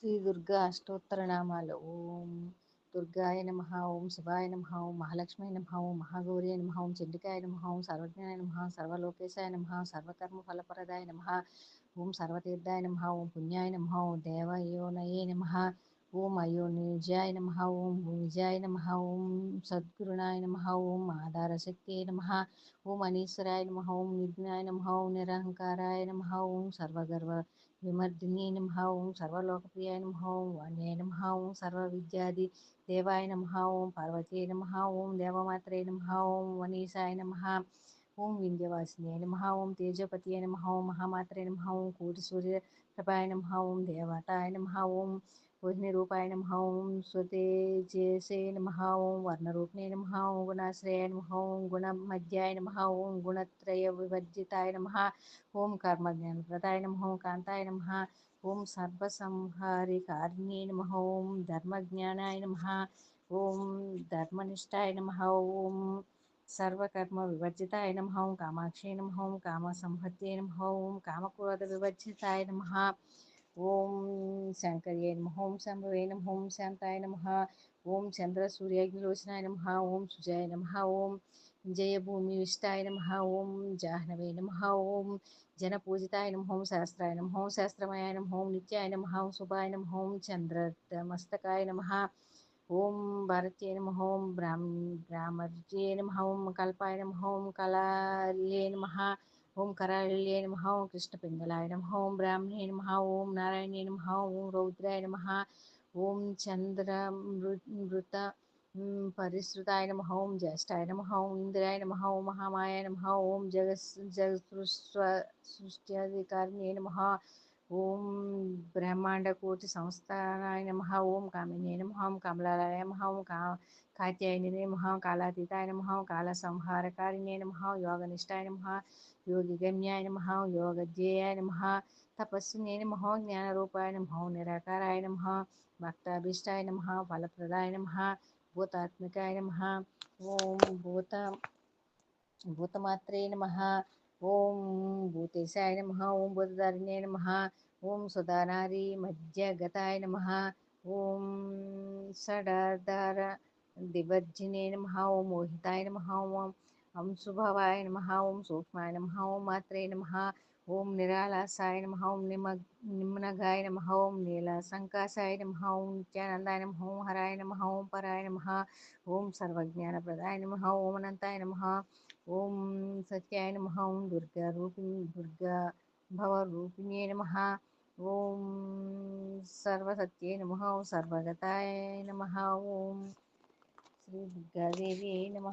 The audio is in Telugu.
శ్రీ దుర్గా అష్టోత్తరనామాలు ఓం దుర్గాయ నమ ఓం శివాయ నమ ఓం మహాలక్ష్మి నమ ఓం మహాగౌరి నమ ఓం చండికాయ నమ ఓం సర్వజ్ఞాయ నమ సర్వలోకేశాయ నమ సర్వకర్మ ఫలప్రదాయ నమ ఓం సర్వతీర్థాయ నమ ఓం పుణ్యాయ నమ ఓం దేవయోనయే నమ ఓం అయోనిజాయ నమ ఓం భూజాయ నమ ఓం సద్గురునాయ నమ ఓం ఆధారశక్తి నమ ఓం అనీశ్వరాయ నమ ఓం నిర్గుణాయ నమ ఓం నిరహంకారాయ నమ ఓం సర్వగర్వ విమర్దిని నమ ఓం సర్వలోకప్రియాయ నమ ఓం వాణ్యాయ నమ ఓం సర్వవిద్యాది దేవాయ నమ ఓం పార్వతీ నమ ఓం దేవమాత్రే నమ ఓం వనీసాయ నమ ఓం వింధ్యవాసినే నమ ఓం తేజపతి నమ ఓం మహామాత్రే నమ ఓం కోటి సూర్య ప్రభాయ నమ ఓం దేవతాయ నమ ఓం विघ्नरूपाय नमः ॐ स्वतेजसे नमः ॐ वर्णरूपिणे नम ॐ गुणाश्रयाय नमः नम ओं नमः ॐ गुणत्रयविभज्जिताय नमः ॐ कर्मज्ञानप्रदाय नमः ॐ कान्ताय नमः ॐ सर्वसंहारिकारिणे नमः ॐ धर्मज्ञानाय नमः ॐ धर्मनिष्ठाय नम ॐ सर्वकर्म विवर्जिताय नम ॐ कामाक्षी नमः नम कामसंहत्यै नमः ॐ कामक्रोधविवर्जिताय नम ఓం శంకర్యే నమ ఓం శంభవే నమ ఓం శాంతాయ నమ ఓం చంద్ర సూర్యాగ్నిలోచనాయ నమ ఓం సుజాయ నమ ఓం జయభూమి విష్టాయ నమ ఓం జాహ్నవే నమ ఓం జనపూజితాయ నమ ఓం శాస్త్రాయ నమ ఓం శాస్త్రమాయ నమ ఓం నిత్యాయ నమ ఓం శుభాయ నమ ఓం చంద్రమస్తకాయ నమ ఓం భారత్యే నమ ఓం బ్రాహ్మ బ్రాహ్మర్యే నమ ఓం కల్పాయ నమ ఓం కళాల్యే నమ ఓం కరాళ్యే నమ ఓం కృష్ణ పింగళాయ నమ ఓం బ్రాహ్మణే నమ ఓం నారాయణే నమ ఓం రౌద్రాయ నమ ఓం చంద్ర మృత పరిశ్రుతాయ నమ ఓం జ్యేష్ఠాయ నమ ఓం ఇంద్రాయ నమ ఓం మహామాయ నమ ఓం జగ జగ సృష్ట్యాధికారిణే నమ ఓం బ్రహ్మాండ కోటి సంస్థానాయ నమ ఓం కామినే నమ ఓం కమలాయ నమ ఓం కా కాత్యాయని నమ కాలాతీతాయ నమ కాల సంహారకారిణే నమ యోగనిష్టాయ నమ యోగిగమ్యాయ నమ యోగధ్యేయాయ నమ తపస్వినే నమ జ్ఞానరూపాయ నమ నిరాకారాయ నమ భక్తాభీష్టాయ నమ ఫలప్రదాయ నమ భూతాత్మికాయ నమ ఓం భూత భూతమాత్రే నమ ओम भूतेशाय नमः ओम भूतधारिण्यै नमः ओम सुधानारी मज्जगताय नमः ओम षडाधार दिवज्जिने नमः ओम मोहिताय नमः ओम अंशुभवाय नमः ओम सूक्ष्माय नमः ओम मात्रे नमः ओम निरालासाय नमः ओम निम निम्नगाय नमः ओम नीलासङ्कासाय नमः ओम नित्यानन्दाय नमः ओम हराय नमः ओम पराय नमः ओम सर्वज्ञानप्रदाय नमः ओम अनन्ताय नमः ఓం సత్యాయ నమ ఓం దుర్గా రూపిణి దుర్గా భవరూపిణ్యే నమ ఓం సర్వసత్యే నమ ఓం సర్వగతాయ నమ ఓం శ్రీ దుర్గాదేవి నమ